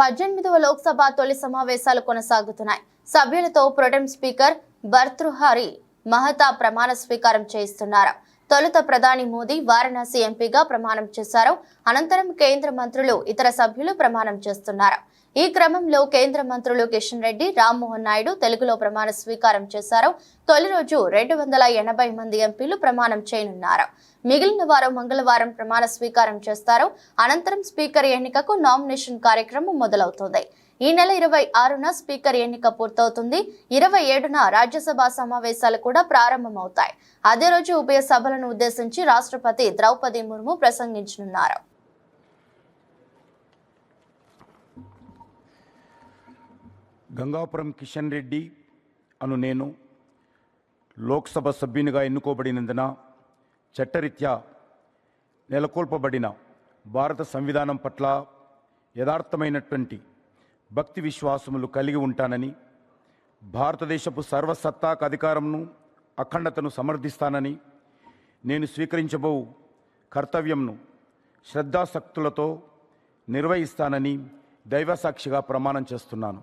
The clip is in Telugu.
పద్దెనిమిదవ లోక్సభ తొలి సమావేశాలు కొనసాగుతున్నాయి. సభ్యులతో ప్రొటెం స్పీకర్ భర్తృహరి మహతా ప్రమాణ స్వీకారం చేయిస్తున్నారు. తొలుత ప్రధాని మోదీ వారణాసి ఎంపీగా ప్రమాణం చేశారు. అనంతరం కేంద్ర మంత్రులు ఇతర సభ్యులు ప్రమాణం చేస్తున్నారు. ఈ క్రమంలో కేంద్ర మంత్రులు కిషన్ రెడ్డి రామ్మోహన్ నాయుడు తెలుగులో ప్రమాణ స్వీకారం చేశారు. తొలి రోజు రెండు వందల ఎనభై మంది ఎంపీలు ప్రమాణం చేయనున్నారు. మిగిలిన వారు మంగళవారం ప్రమాణ స్వీకారం చేస్తారు. అనంతరం స్పీకర్ ఎన్నికకు నామినేషన్ కార్యక్రమం మొదలవుతుంది. ఈ నెల ఇరవై ఆరున స్పీకర్ ఎన్నిక పూర్తవుతుంది. ఇరవై ఏడున రాజ్యసభ సమావేశాలు కూడా ప్రారంభమవుతాయి. అదే రోజు ఉభయ సభలను ఉద్దేశించి రాష్ట్రపతి ద్రౌపది ముర్ము ప్రసంగించనున్నారు. గంగాపురం కిషన్ రెడ్డి అను నేను లోక్సభ సభ్యునిగా ఎన్నుకోబడినందున చట్టరీత్యా నెలకొల్పబడిన భారత సంవిధానం పట్ల యథార్థమైనటువంటి భక్తి విశ్వాసములు కలిగి ఉంటానని భారతదేశపు సర్వసత్తాక అధికారంను అఖండతను సమర్థిస్తానని నేను స్వీకరించబో కర్తవ్యంను శ్రద్ధాసక్తులతో నిర్వహిస్తానని దైవసాక్షిగా ప్రమాణం చేస్తున్నాను.